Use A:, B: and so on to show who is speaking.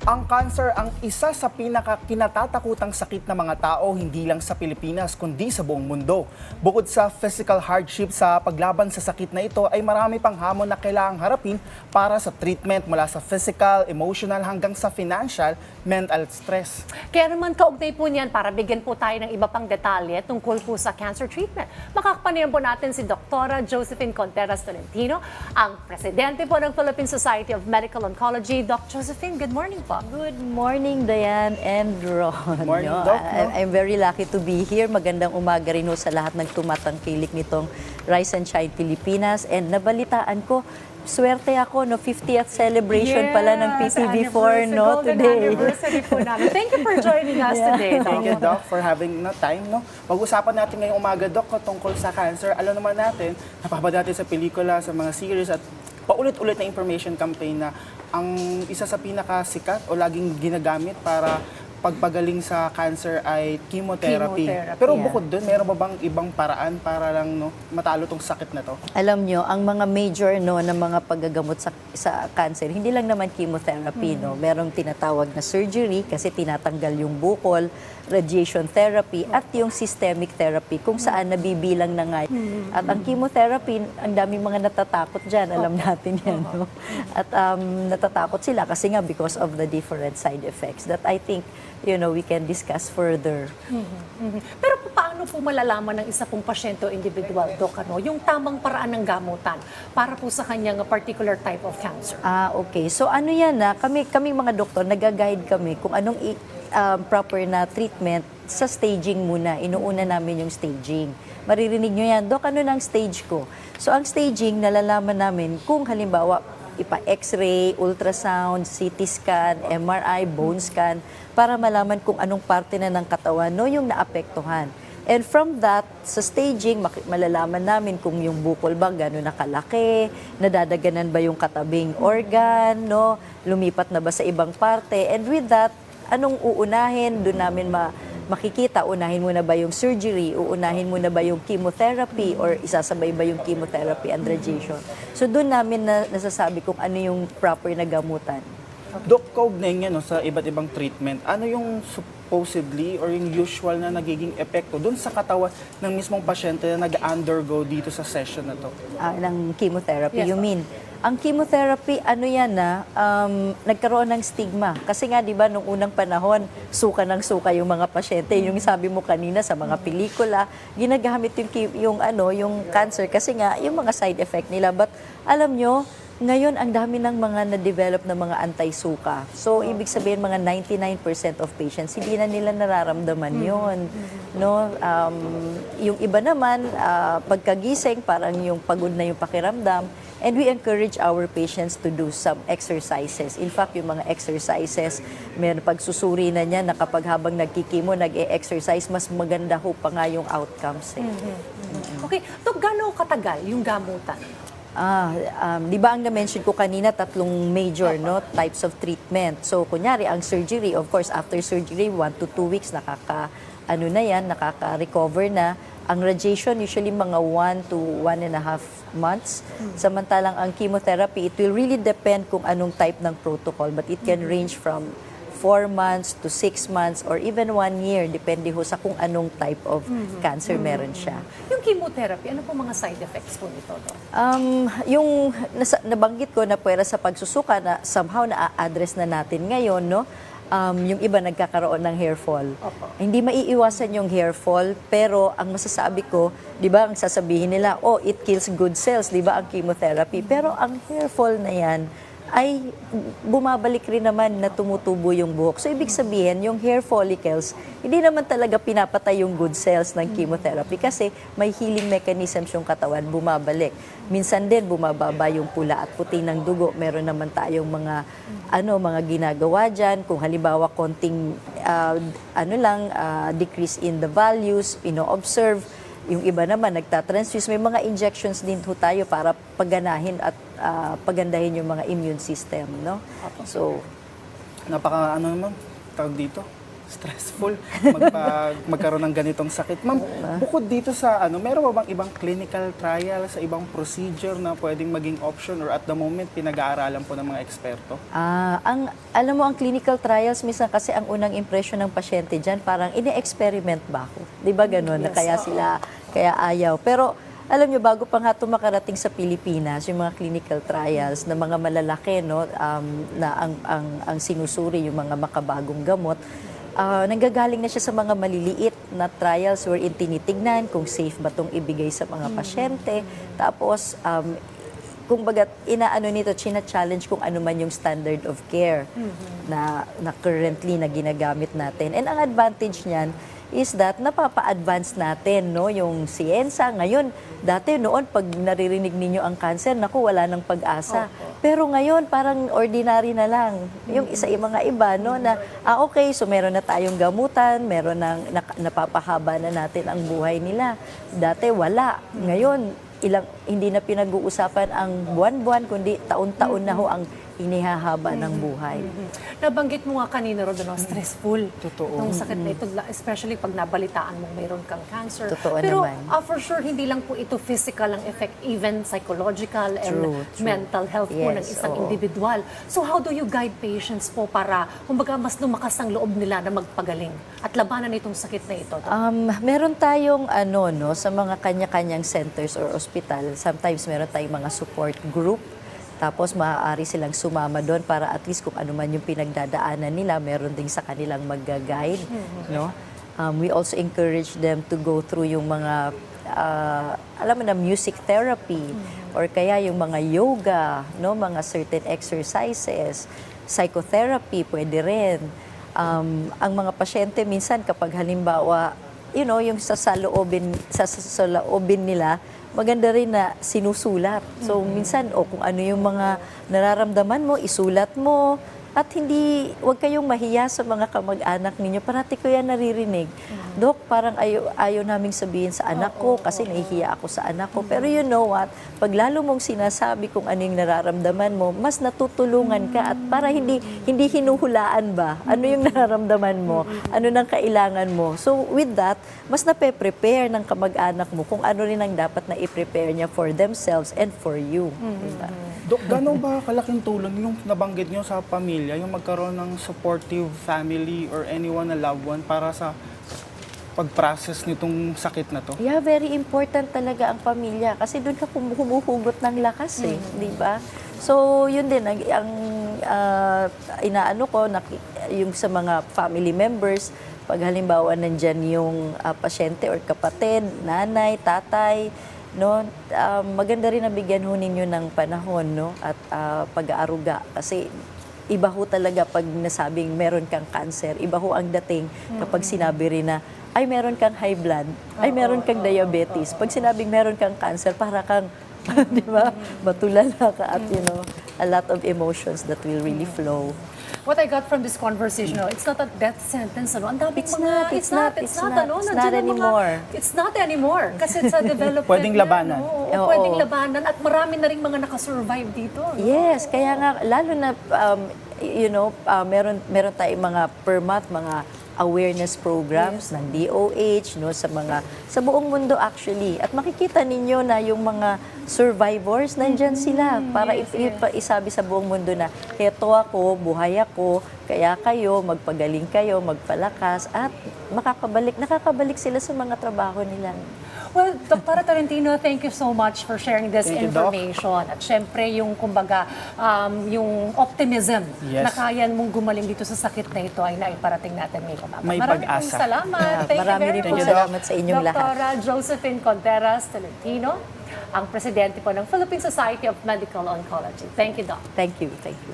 A: Ang cancer ang isa sa pinaka kinatatakutang sakit ng mga tao hindi lang sa Pilipinas kundi sa buong mundo. Bukod sa physical hardship sa paglaban sa sakit na ito ay marami pang hamon na kailangang harapin para sa treatment mula sa physical, emotional hanggang sa financial, mental stress.
B: Kaya naman kaugnay po niyan para bigyan po tayo ng iba pang detalye tungkol po sa cancer treatment. Makakapanayan po natin si Dr. Josephine Contreras Tolentino, ang presidente po ng Philippine Society of Medical Oncology. Doc Josephine, good morning po.
C: Good morning, Diane and Ron.
A: Morning,
C: No,
A: Doc, no?
C: I'm very lucky to be here. Magandang umaga rin ho sa lahat ng tumatangkilik nitong Rise and Shine Pilipinas. And nabalitaan ko, swerte ako, no, 50th celebration pala ng
B: Yes,
C: PTV4
B: anniversary,
C: no, today.
B: anniversary po namin. Thank you for joining us today, Doc.
A: Thank you, Doc, for having na time. No? Pag-usapan natin ngayong umaga, Doc, tungkol sa cancer. Alam naman natin, napapabad natin sa pelikula, sa mga series, at paulit-ulit na information campaign na ang isa sa pinakasikat o laging ginagamit para pagpagaling sa cancer ay chemotherapy.
B: Chemotherapy,
A: Pero
C: yeah.
A: bukod doon, meron ba bang ibang paraan para lang no, matalo tong sakit na to?
C: Alam nyo, ang mga major no na mga paggagamot sa sa cancer, hindi lang naman chemotherapy no. Merong tinatawag na surgery kasi tinatanggal yung bukol, radiation therapy at yung systemic therapy kung saan nabibilang na nga. At ang chemotherapy, ang daming mga natatakot diyan, alam natin 'yan no. At um, natatakot sila kasi nga because of the different side effects that I think you know we can discuss further.
B: Mhm. Pero po, paano po malalaman ng isa pong pasyente o individual, Doc, ano, yung tamang paraan ng gamutan para po sa kanyang particular type of cancer?
C: Ah, okay. So ano yan na, kami, kami mga doktor, nag-guide kami kung anong i- um, proper na treatment sa staging muna. Inuuna namin yung staging. Maririnig nyo yan, Dok, ano ang stage ko? So ang staging, nalalaman namin kung halimbawa, ipa-x-ray, ultrasound, CT scan, MRI, bone scan, para malaman kung anong parte na ng katawan no, yung naapektuhan. And from that, sa staging, malalaman namin kung yung bukol ba gano'n nakalaki, nadadaganan ba yung katabing organ, no? lumipat na ba sa ibang parte. And with that, anong uunahin? Doon namin ma- makikita, unahin mo na ba yung surgery, uunahin mo na ba yung chemotherapy, or isasabay ba yung chemotherapy and radiation. So doon namin na, nasasabi kung ano yung proper na gamutan.
A: Doc, kaugnay nga no, sa iba't ibang treatment, ano yung supposedly or yung usual na nagiging epekto doon sa katawan ng mismong pasyente na nag-undergo dito sa session na to?
C: Ah, ng chemotherapy,
B: Yes,
C: you mean? Ang chemotherapy, ano yan na, um, nagkaroon ng stigma. Kasi nga, di ba, nung unang panahon, suka ng suka yung mga pasyente. Yung sabi mo kanina sa mga pelikula, ginagamit yung, yung, ano, yung cancer kasi nga, yung mga side effect nila. But alam nyo, ngayon, ang dami ng mga na-develop na mga anti-suka. So, ibig sabihin, mga 99% of patients, hindi na nila nararamdaman yon No? Um, yung iba naman, ah, pagkagising, parang yung pagod na yung pakiramdam. And we encourage our patients to do some exercises. In fact, yung mga exercises, meron pagsusuri na niya na kapag habang nagkikimo, nag-e-exercise, mas maganda ho pa nga yung outcomes. Eh.
B: Okay, Doc, gano'ng katagal yung gamutan?
C: Ah, um, di ba ang na-mention ko kanina, tatlong major no types of treatment. So, kunyari, ang surgery, of course, after surgery, one to two weeks, nakaka, ano na yan, nakaka-recover na. Ang radiation, usually mga one to one and a half months. Samantalang ang chemotherapy, it will really depend kung anong type ng protocol, but it can range from four months to six months or even one year, depende ho sa kung anong type of cancer meron siya.
B: Yung chemotherapy, ano po mga side effects po nito, Doc?
C: Um, yung nasa, nabanggit ko na pwera sa pagsusuka na somehow na-address na natin ngayon, no? Um, yung iba nagkakaroon ng hair fall.
B: Opo.
C: Hindi maiiwasan yung hair fall, pero ang masasabi ko, 'di ba, ang sasabihin nila, oh, it kills good cells, 'di ba, ang chemotherapy. Pero ang hair fall na 'yan ay bumabalik rin naman na tumutubo yung buhok. So, ibig sabihin, yung hair follicles, hindi naman talaga pinapatay yung good cells ng chemotherapy kasi may healing mechanisms yung katawan, bumabalik. Minsan din, bumababa yung pula at puti ng dugo. Meron naman tayong mga, ano, mga ginagawa dyan. Kung halimbawa, konting, ah, ano lang, ah, decrease in the values, ino-observe, yung iba naman nagtatransfuse. May mga injections din ho tayo para paganahin at ah, pagandahin yung mga immune system, no? So,
A: Napaka ano naman, tawag dito, stressful magpa, magkaroon ng ganitong sakit. Ma'am, bukod dito sa ano, meron ba bang ibang clinical trial sa ibang procedure na pwedeng maging option or at the moment pinag-aaralan po ng mga eksperto?
C: Ah, ang alam mo ang clinical trials minsan kasi ang unang impression ng pasyente diyan parang ine-experiment ba ako? 'Di ba ganoon na kaya sila kaya ayaw. Pero alam niyo bago pa nga ito makarating sa Pilipinas yung mga clinical trials na mga malalaki no um, na ang ang ang sinusuri yung mga makabagong gamot ah, nanggagaling na siya sa mga maliliit na trials wherein tinitignan kung safe ba itong ibigay sa mga pasyente. Tapos, um, kung bagat inaano nito, china-challenge kung ano man yung standard of care na, na currently na ginagamit natin. And ang advantage niyan is that napapa-advance natin no yung siyensa. Ngayon dati noon pag naririnig ninyo ang cancer naku wala nang pag-asa pero ngayon parang ordinary na lang. Yung isa yung mga iba no na ah okay so meron na tayong gamutan meron nang nak- napapahaba na natin ang buhay nila. Dati wala. Ngayon ilang hindi na pinag-uusapan ang buwan-buwan kundi taon-taon na ho ang inihahaba ng buhay.
B: Nabanggit mo nga kanina ro doon, stressful.
A: Totoo.
B: Itong sakit na ito, especially pag nabalitaan mo mayroon kang cancer.
C: Totoo
B: Pero
C: naman.
B: ah, for sure, hindi lang po ito physical ang effect, even psychological and
C: True, true.
B: mental health po ng
C: Yes,
B: isang
C: oo.
B: individual. So how do you guide patients po para, kumbaga, mas lumakas ang loob nila na magpagaling at labanan itong sakit na ito?
C: Um, meron tayong ano no sa mga kanya-kanyang centers or hospital. Sometimes meron tayong mga support group. Tapos maaari silang sumama doon para at least kung ano man yung pinagdadaanan nila, meron din sa kanilang magga-guide, no? Um, we also encourage them to go through yung mga ah, alam mo na music therapy or kaya yung mga yoga, no, mga certain exercises, psychotherapy pwede rin. Um, ang mga pasyente minsan kapag halimbawa you know, yung sa saloobin, sa, sa, sa loobin nila, maganda rin na sinusulat. So, minsan, o kung ano yung mga nararamdaman mo, isulat mo. At hindi, huwag kayong mahiya sa mga kamag-anak ninyo. Parati ko yan naririnig. Dok, parang ayaw, ayaw naming sabihin sa anak ko kasi nahihiya ako sa anak ko. Pero you know what? Pag lalo mong sinasabi kung ano yung nararamdaman mo, mas natutulungan ka at para hindi hindi hinuhulaan ba? Ano yung nararamdaman mo? Ano nang kailangan mo? So with that, mas nape-prepare ng kamag-anak mo kung ano rin ang dapat na i-prepare niya for themselves and for you. Diba?
A: Dok, gano'n ba kalaking tulong yung nabanggit nyo sa pamilya, yung magkaroon ng supportive family or anyone na loved one para sa pag-process nitong sakit na to?
C: Yeah, very important talaga ang pamilya kasi doon ka hum- humuhugot ng lakas eh, di ba? So, yun din ang, ang ah, inaano ko naki- yung sa mga family members pag halimbawa nandyan yung ah, pasyente or kapatid, nanay, tatay, no, ah, maganda rin na bigyan ho ninyo ng panahon no at ah, pag-aaruga. Kasi iba ho talaga pag nasabing meron kang cancer, iba ho ang dating kapag sinabi rin na ay meron kang high blood, ay meron kang diabetes. Pag sinabing meron kang cancer, para kang, di ba, matulala ka at you know, a lot of emotions that will really flow.
B: What I got from this conversation, no, it's not a death sentence, ano? Ang daming
C: It's
B: mga,
C: not, it's not, it's not.
B: ano?
C: It's not
B: ang mga-
C: anymore.
B: it's not anymore. Kasi it's a development.
A: Pwedeng
B: na,
A: labanan.
B: no? Oo,
C: Oo.
B: pwedeng labanan. At marami na rin mga nakasurvive dito. no?
C: Yes, kaya nga lalo na um, you know, uh, meron meron tayong mga per month mga awareness programs ng DOH no sa mga sa buong mundo actually. At makikita ninyo na yung mga survivors nandyan sila para ip- ip- isabi sa buong mundo na heto ako, buhay ako, kaya kayo magpagaling kayo, magpalakas at makakabalik nakakabalik sila sa mga trabaho nila.
B: Well, Dr. Tolentino, thank you so much for sharing this
A: Thank you,
B: information. At syempre, yung kumbaga, um, yung optimism
A: Yes.
B: na kaya mong gumaling dito sa sakit na ito ay naiparating natin ngayong umaga.
A: May
B: Maraming
A: pag-asa.
B: salamat.
C: Yeah,
B: Thank
C: marami
B: you very much.
C: salamat sa inyong lahat.
B: Dr. Josephine Contreras Tolentino, ang presidente po ng Philippine Society of Medical Oncology. Thank you, Doc.
C: Thank you. Thank you.